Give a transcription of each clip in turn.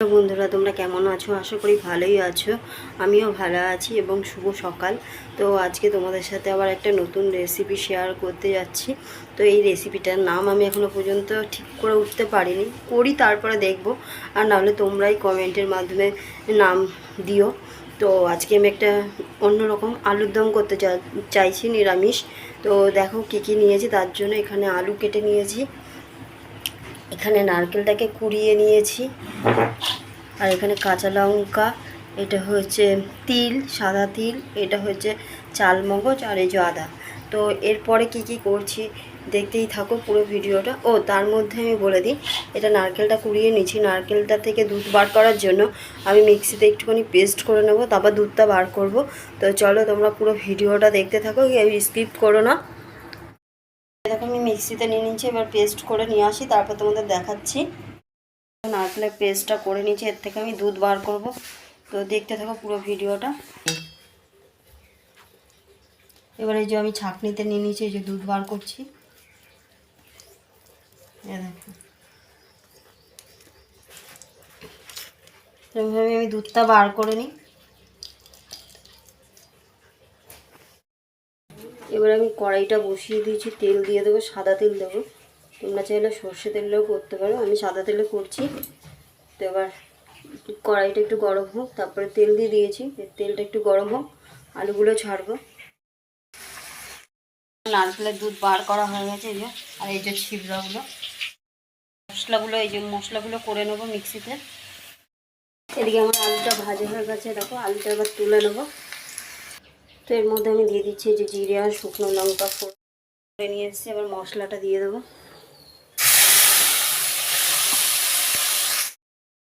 Hello বন্ধুরা, তোমরা কেমন আছো? আশা করি ভালোই আছো। আমিও ভালো আছি এবং শুভ সকাল। তো আজকে তোমাদের সাথে আবার একটা নতুন রেসিপি শেয়ার করতে যাচ্ছি। তো এই রেসিপিটার নাম আমি এখনও পর্যন্ত ঠিক করে উঠতে পারিনি। করি, তারপরে দেখব। আর নাহলে তোমরাই কমেন্টের মাধ্যমে নাম দিও। তো আজকে আমি একটা অন্যরকম আলুর দম করতে চাইছি নিরামিষ। তো দেখো কী কী নিয়েছি, তার জন্য এখানে আলু কেটে নিয়েছি। এখানে নারকেলটাকে কুড়িয়ে নিয়েছি। আর এখানে কাঁচা লঙ্কা, এটা হচ্ছে তিল, সাদা তিল, এটা হচ্ছে চালমগজ আর এই যে আদা। তো এরপরে কি কি করছি দেখতেই থাকো পুরো ভিডিওটা। ও, তার মধ্যে আমি বলে দিই, এটা নারকেলটা কুড়িয়ে নিচ্ছি নারকেলটা থেকে দুধ বার করার জন্য আমি মিক্সিতে একটুখানি পেস্ট করে নেব, তারপর দুধটা বার করব। তো চলো তোমরা পুরো ভিডিওটা দেখতে থাকো আমি স্কিপ করো না। মিক্সিতে নিয়ে নিচ্ছি এবার পেস্ট করে নিয়ে আসি, তারপর তোমাদের দেখাচ্ছি। নারকেলের পেস্টটা করে নিচ্ছি এর থেকে আমি দুধ বার করব। তো দেখতে থাকো পুরো ভিডিওটা। এবারে যে আমি ছাঁকনিতে নিয়ে নিচ্ছি এই যে দুধ বার করছি। দেখো। এভাবে আমি দুধটা বার করে নিই। এবার আমি কড়াইটা বসিয়ে দিয়েছি তেল দিয়ে দেবো সাদা তেল দেবো। তোমরা চাইলে সর্ষে তেলেও করতে পারো আমি সাদা তেলে করছি। তো এবার কড়াইটা একটু গরম হোক তারপরে তেল দিয়ে দিয়েছি তেলটা একটু গরম হোক আলুগুলো ছাড়বো। নারকেলের দুধ বার করা হয়ে গেছে এই যে আর এই যে ছিবড়াগুলো মশলাগুলো এই যে মশলাগুলো করে নেব মিক্সিতে। এদিকে আমার আলুটা ভাজা হয়ে গেছে দেখো আলুটা এবার তুলে নেব। তো এর মধ্যে আমি দিয়ে দিচ্ছি যে জিরে আর শুকনো লঙ্কা করে নিয়ে এসেছি, এবার মশলাটা দিয়ে দেবো।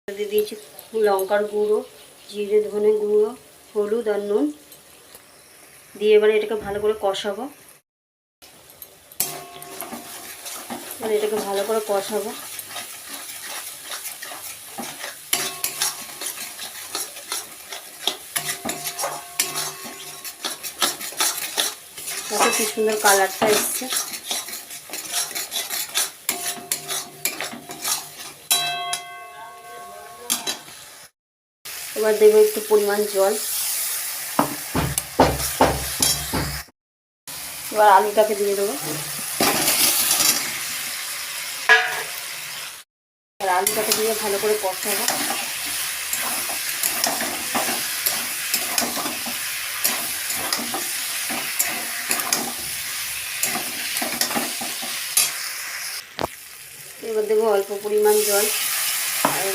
দিয়ে দিয়েছি লঙ্কার গুঁড়ো, জিরে, ধনে গুঁড়ো, হলুদ আর নুন। দিয়ে এবারে এটাকে ভালো করে কষাবো। এটাকে ভালো করে কষাবো। দেখো কি সুন্দর কালারটা এসছে। এবার দেবো একটু পরিমাণ জল। এবার আলুটাকে দিয়ে দেবো। আর আলুটাকে দিয়ে ভালো করে কষাবো। এবার দেবো অল্প পরিমাণ জল। আর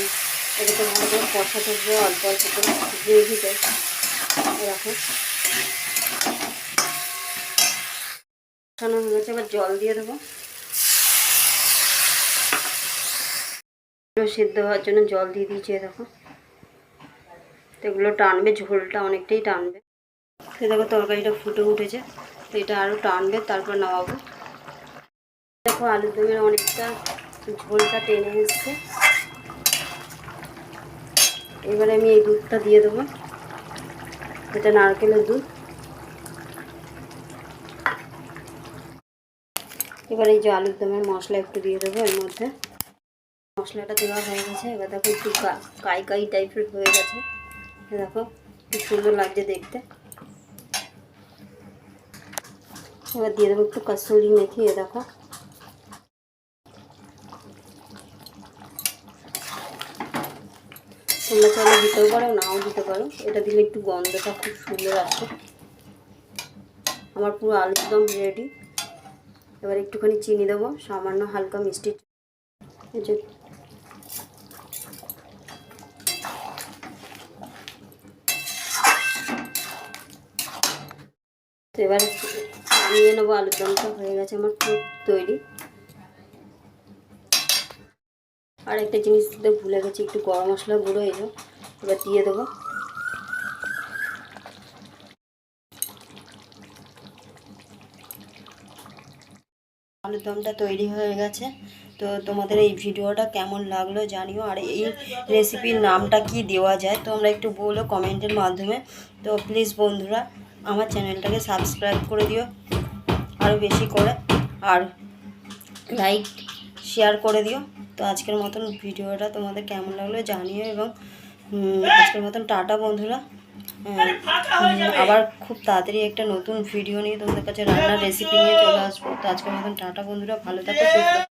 এটাকে ভালো করে কষাতে হবে অল্প অল্প করে গ্রেভিতে এরকম। কষানো হয়ে এবার জল দিয়ে দেবো। সিদ্ধ হওয়ার জন্য জল দিয়ে দিয়েছি দেখো। তো এগুলো টানবে, ঝোলটা অনেকটাই টানবে। তো দেখো তরকারিটা ফুটে উঠেছে, তো এটা আরও টানবে, তারপর নামাবো। দেখো আলুর দমের অনেকটা ঝোলটা টেনে এসছে। এবারে আমি এই দুধটা দিয়ে দেবো। এটা নারকেলের দুধ। এবার এই যে আলুর দমের মশলা একটু দিয়ে দেবো এর মধ্যে। মশলাটা দেওয়া হয়ে গেছে। এবার দেখো একটু কাই কাই টাইপের হয়ে গেছে। দেখো খুব সুন্দর লাগছে দেখতে। এবার দিয়ে দেবো একটু কাসুরি মেথি, এ দেখো। তোমরা চাইলে দিতেও পারো, নাও দিতে পারো। এটা দিলে একটু গন্ধটা খুব সুন্দর আসে। আমার পুরো আলুর দম রেডি এবার একটুখানি চিনি দেবো, সামান্য হালকা মিষ্টি এবার নিয়ে নেব আলুর দমটা, হয়ে গেছে আমার খুব তৈরি। আর একটা জিনিস দিতে ভুলে গেছি, একটু গরম মশলা গুঁড়ো এলো এবার দিয়ে দেবো। আলুর দমটা তৈরি হয়ে গেছে। তো তোমাদের এই ভিডিওটা কেমন লাগল জানিও, আর এই রেসিপির নামটা কি দেওয়া যায়, তো আমরা একটু বলো কমেন্টের মাধ্যমে। তো প্লিজ বন্ধুরা, আমার চ্যানেলটাকে সাবস্ক্রাইব করে দিও আরও বেশি করে, আর লাইক শেয়ার করে দিও। তো আজকের মতন ভিডিওটা তোমাদের কেমন লাগল জানিও এবং আজকের মতন টাটা বন্ধুরা। হ্যাঁ, আবার খুব তাড়াতাড়ি একটা নতুন ভিডিও নিয়ে তোমাদের কাছে রান্নার রেসিপি নিয়ে চলে আসব। তো আজকের মতন টাটা বন্ধুরা ভালো থাকো।